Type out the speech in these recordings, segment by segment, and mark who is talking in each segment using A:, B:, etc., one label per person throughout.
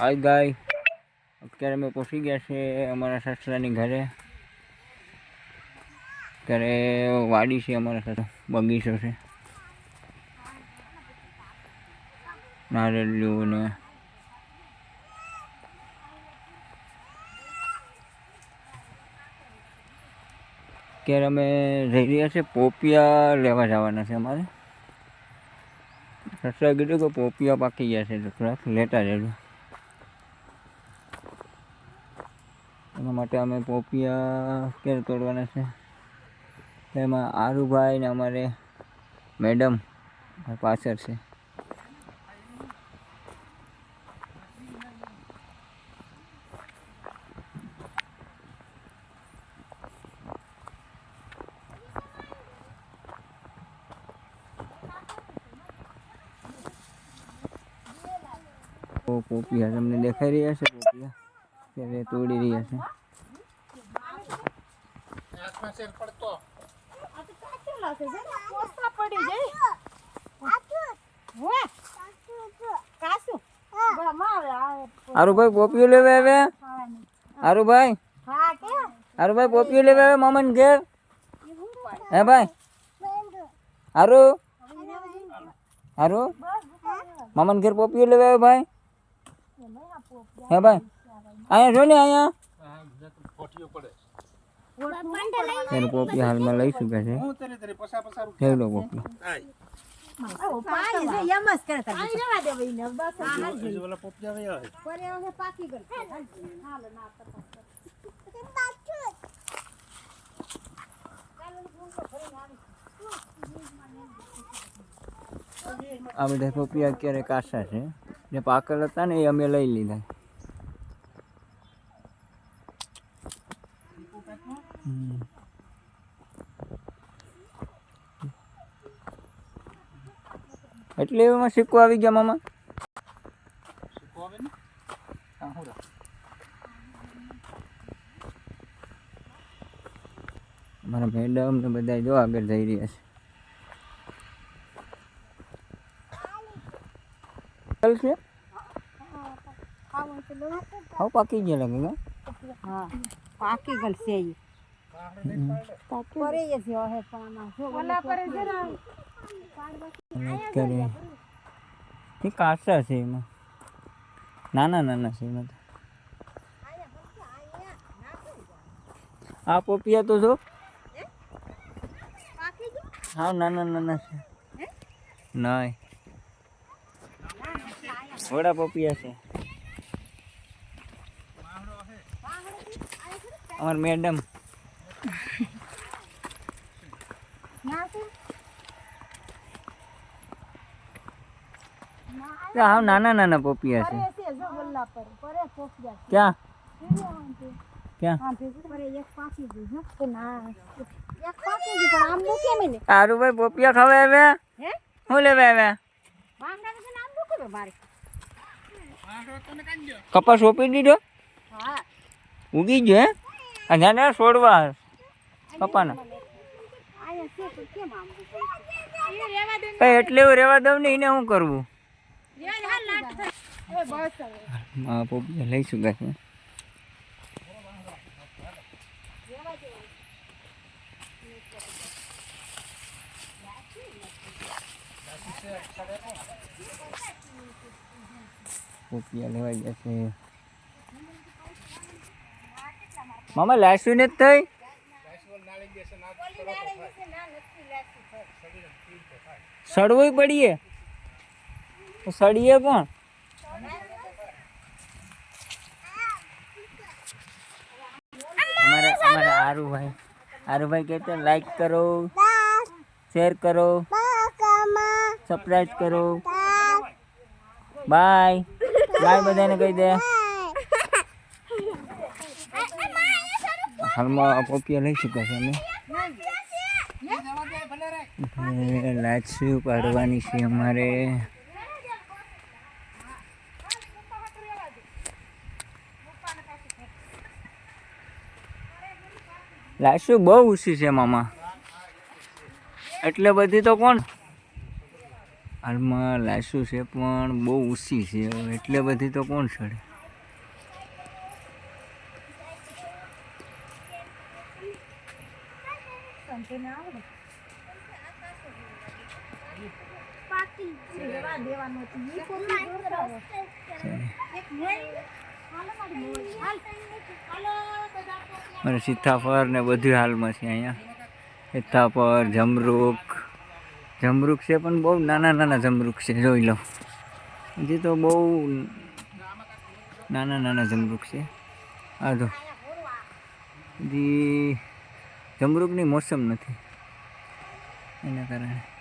A: હાય ગાય અત્યારે અમે પહોંચી ગયા છે અમારા સસરાની ઘરે. ત્યારે વાડી છે અમારા સસરા બગીચો છે. નારેલિયું ને અત્યારે અમે જઈ રહ્યા છે પોપિયા લેવા જવાના છે અમારે. સસરાએ કીધું કે પોપિયા પાકી ગયા છે, તો થોડાક લેતા જજો એના માટે અમે પોપિયા ક્યારે તોડવાના છે. એમાં આરુભાઈ ને અમારે મેડમ પાછળ છે. પોપિયા તમને દેખાઈ રહ્યા છે, પોપિયા? ત્યારે તોડી રહ્યા છે આરુભાઈ પોપિયું લેવા આવ્યા? આરુભાઈ આરુભાઈ પોપિયું લેવા આવ્યા મામાને ઘેર? હે ભાઈ? હારું? હારું? મામાને ઘેર પોપિયું લેવા આવ્યા ભાઈ? હે ભાઈ? અહીંયા જો ને અહીંયા. ત્યારે પોપી હાલમાં લઈ ચૂક્યા છે? આ બધા પોપી અત્યારે કાશા છે. જે પાકલ હતા ને એ અમે લઈ લીધા. એટલે એમાં સિક્કો આવી ગયા મામા. મારા મેડમ ને બધા જો આગળ જઈ રહ્યા છે. ચાલ છે? હાવ પાકી ગયા લાગે ને
B: પાકી ગલ છે ઈ.
A: હમ.
B: પરે એ છે હવે પણ આમાં. જો ઓલા પરે જરા
A: અને એ કાચા છે એમાં નાના નાના છે એમાં. આ પોપિયા તો જો હા નાના નાના છે નહીં વડા પોપિયા છે અમાર મેડમ હા નાના નાના પોપિયા છે
B: પરે છે જો ગલ્લા પર પરે પોખિયા
A: ક્યાં
B: છે
A: ક્યાં
B: હા ભેગું પરે એક પાકી ગયું હો તો ના એક પાકી ગયું પણ આમ નાના મેં ને
A: સારું ભાઈ પોપિયા ખાવા આવ્યા? શું લેવા
B: મારે.
A: કપાસ ઓપી દીધો? ઉગી ગયો હે? આ છોડવા
B: છે? રેવા
A: એટલે એવું રહેવા દઉં ને એને શું કરવું
B: યાર હા લાટ થાય એ બસ હવે
A: હા પોપિયા લઈશું ગાય પોપિયા લેવાઈ ગયા મામા લાસ્યું ને થઈ? સડવું પડીએ. સડીએ કોણ અમારે અમારે આરુભાઈ. આરુભાઈ કહેते લાઈક કરો શેર કરો સબસ્ક્રાઈબ કરો. બાય બાય બધાને કહી દે. હાલમાં પોપિયા લઈ ચૂક્યા છે અમે. શું પાડવાની છે અમારે. લાશો બહુ ઊંચી છે મામા. એટલે બધી તો કોણ? હાલમાં લાશો છે પણ બહુ ઊંચી છે એટલે બધી તો કોણ ચડે?
B: દેવાનો
A: અને સીતાફળ ને બધું હાલમાં છે અહીંયા. સીતાફળ, જમરૂક. જમરૂક છે પણ બહુ નાના નાના જમરૂક છે, જોઈ લો. હજી તો બહુ નાના નાના જમરૂક છે. આ જો. હજી જમરૂકની મોસમ નથી. એના કારણે.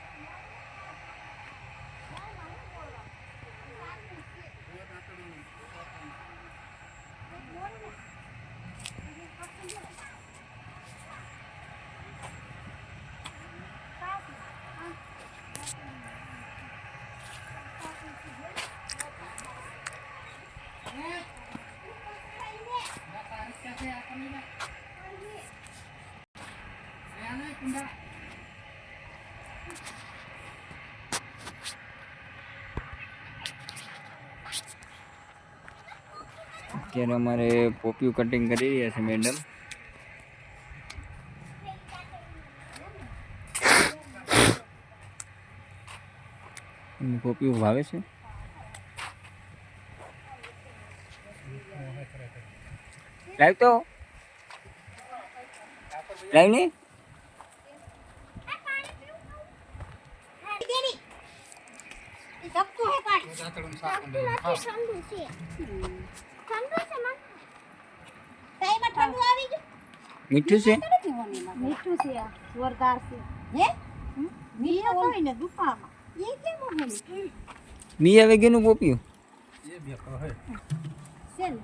A: અત્યારે અમારે પોપ્યુ કટિંગ કરી રહ્યા છે મેડમ પોપિયું ભાવે છે? લાઈવ તો? લાઈવ નહીં
B: ઈ ધક્કો હે પાણી ઠંડુ છે ઠંડુ છે મન તાઈમાં ઠંડુ આવી ગયું
A: મીઠું છે?
B: મીઠું છે આ જોરદાર છે હે મીઠું હોય ને દુકાનમાં એ કેમ હોય
A: બી આવે ગયું પોપિયું.
B: છે ને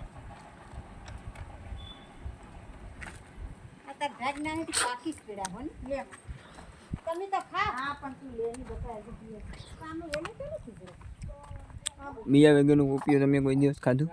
B: આ તાર ઘર ના હેઠી પાકી જ પીડા હોય ને લે તમે તો ખા હા, પણ તું લેની બતાવી દીધી કામ લેની તો નથી જરા
A: બી આવે ગયું પોપિયું તમે કોઈ દિવસ ખાધું?